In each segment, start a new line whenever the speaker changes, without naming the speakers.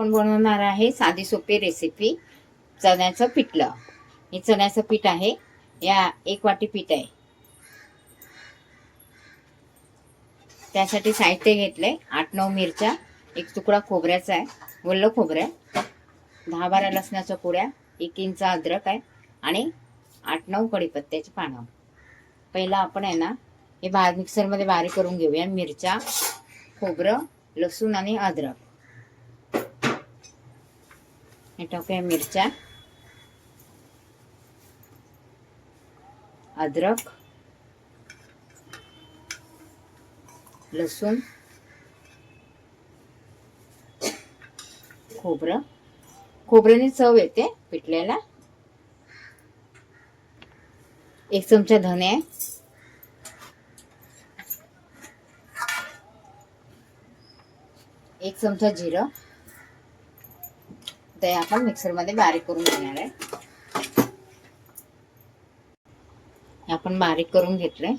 आपण बनवणार आहे साधी सोपी रेसिपी चण्याचं पिठलं. हे चण्याचं पीठ आहे. या एक वाटी पीठ आहे. त्यासाठी साहित्य घेतलंय. आठ नऊ मिरच्या एक तुकडा खोबऱ्याचा आहे. वल्ल खोबरं आहे. दहा बारा लसणाच्या पुड्या एक इंच अद्रक आहे आणि आठ नऊ कडीपत्त्याची पानं. पहिला आपण आहे ना हे बा मिक्सरमध्ये बारीक करून घेऊया. मिरच्या खोबरं लसूण आणि अद्रक. टाकूया मिरच्या. अद्रक. लसूण. खोबरं. खोबऱ्याने चव येते पिठल्याला. एक चमचा धने. एक चमचा जिरं. ते आपण मिक्सरमध्ये बारीक करून घेणार आहे. हे आपण बारीक करून घेतलंय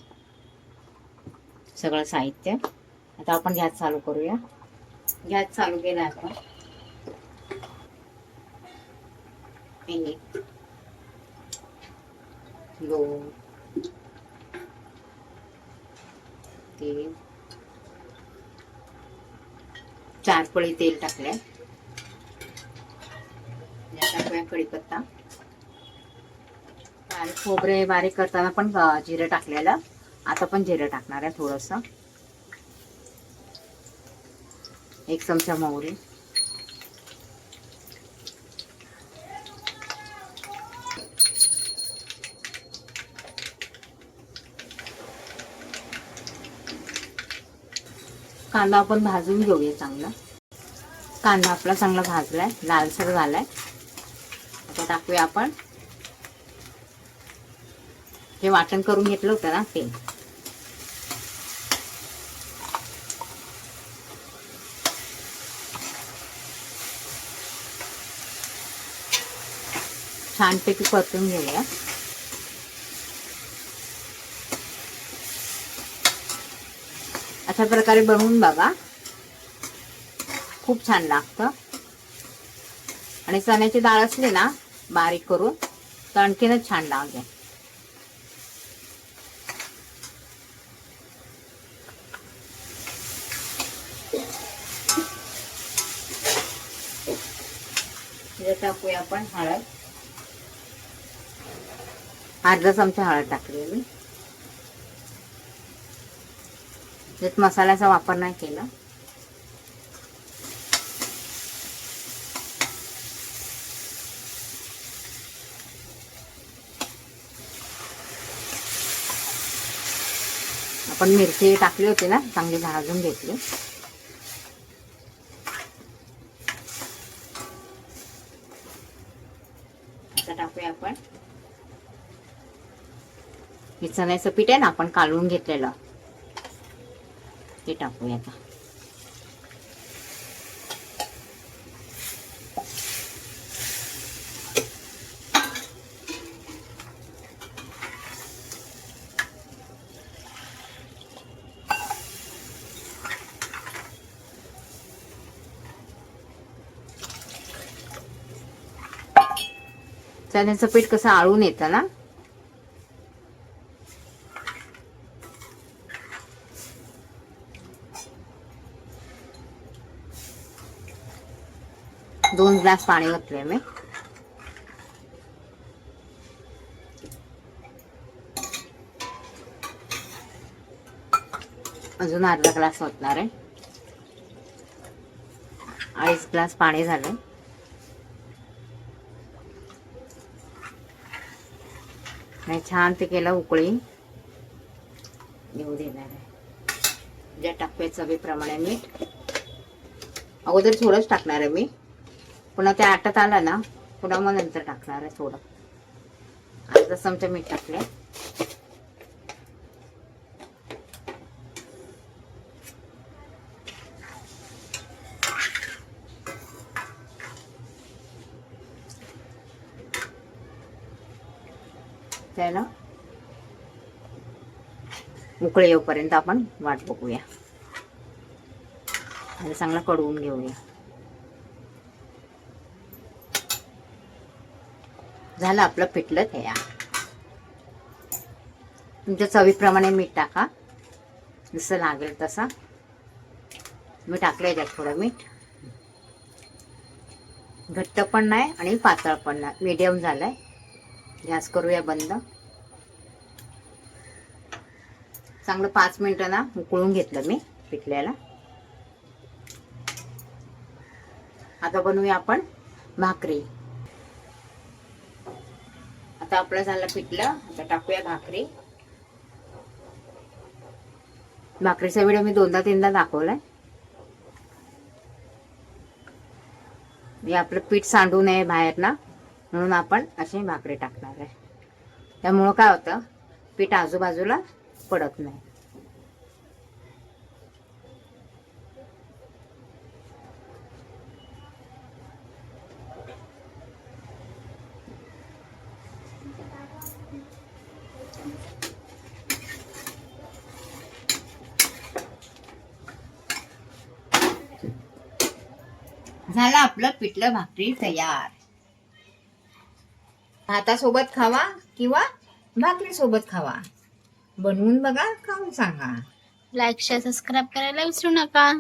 सगळं साहित्य. आता आपण गॅस चालू करूया. गॅस चालू केला आपण एक दोन तीन चार पळी तेल टाकले टाकूया कढीपत्ता आणि खोबरे बारीक करताना पण जिरं टाकलेलं. आता पण जिरं टाकणार आहे थोडस. एक चमचा मोहरी. कांदा आपण भाजून घेऊया चांगला. कांदा आपला चांगला भाजलाय लालसर झालाय. आता टाकूया आपण. हे वाटण करून घेतलं होतं ना ते. छानपैकी परतून घेऊया. अशा प्रकारे बनवून बघा. खूप छान लागतं. आणि चण्याची डाळ असली ना बारीक करून तर आणखीनच छान लागेल घ्या टाकूया आपण हळद. अर्धा चमचा हळद टाकली मी. त्यात मसाल्याचा वापर नाही केला. आपण मिरची टाकली होती ना चांगली भाजून घेतली. आता टाकूया आपण. हे चण्याचं पीठ आहे ना आपण काढून घेतलेलं. ते टाकूया आता. चण्याचं पीठ कसं आळून येतं ना? दोन ग्लास पाणी घातले मी. अजून अर्धा ग्लास होतणार आहे. अडीच ग्लास पाणी झालं. आणि छान ते केलं उकळी. येऊ देणार आहे. ज्या टाकूया चवीप्रमाणे मीठ. अगोदर थोडंच टाकणार आहे मी. पुन्हा ते आटत आलं ना पुन्हा मग नंतर टाकणार आहे थोडं. अर्धा चमचा मीठ टाकले. आपल्याला उकळे येऊपर्यंत आपण वाट बघूया. आणि चांगला कडवून घेऊया. झालं आपलं पिठलं या तुमच्या चवीप्रमाणे मीठ टाका. जसं लागेल तसा. मी टाकलं त्यात थोडं मीठ. घट्ट पण नाही आणि पातळ पण नाही. मिडियम झालंय. गॅस करूया बंद. चांगलं पाच मिनिटांना उकळून घेतलं मी पिठल्याला. आता बनवूया आपण भाकरी. आता आपलं झालं पिठलं आता टाकूया भाकरी. भाकरीचा व्हिडिओ मी दोनदा तीनदा दाखवलाय. हे आपलं पीठ सांडू नये बाहेर ना म्हणून आपण अशी भाकरी टाकणार आहे. त्यामुळं काय होतं पीठ आजूबाजूला पडत नाही. झालं आपलं पिठलं भाकरी तयार. भातासोबत खावा किंवा भाकरी सोबत खावा? बनवून बघा खाऊन सांगा.
लाईक शेअर सबस्क्राईब करायला विसरू नका.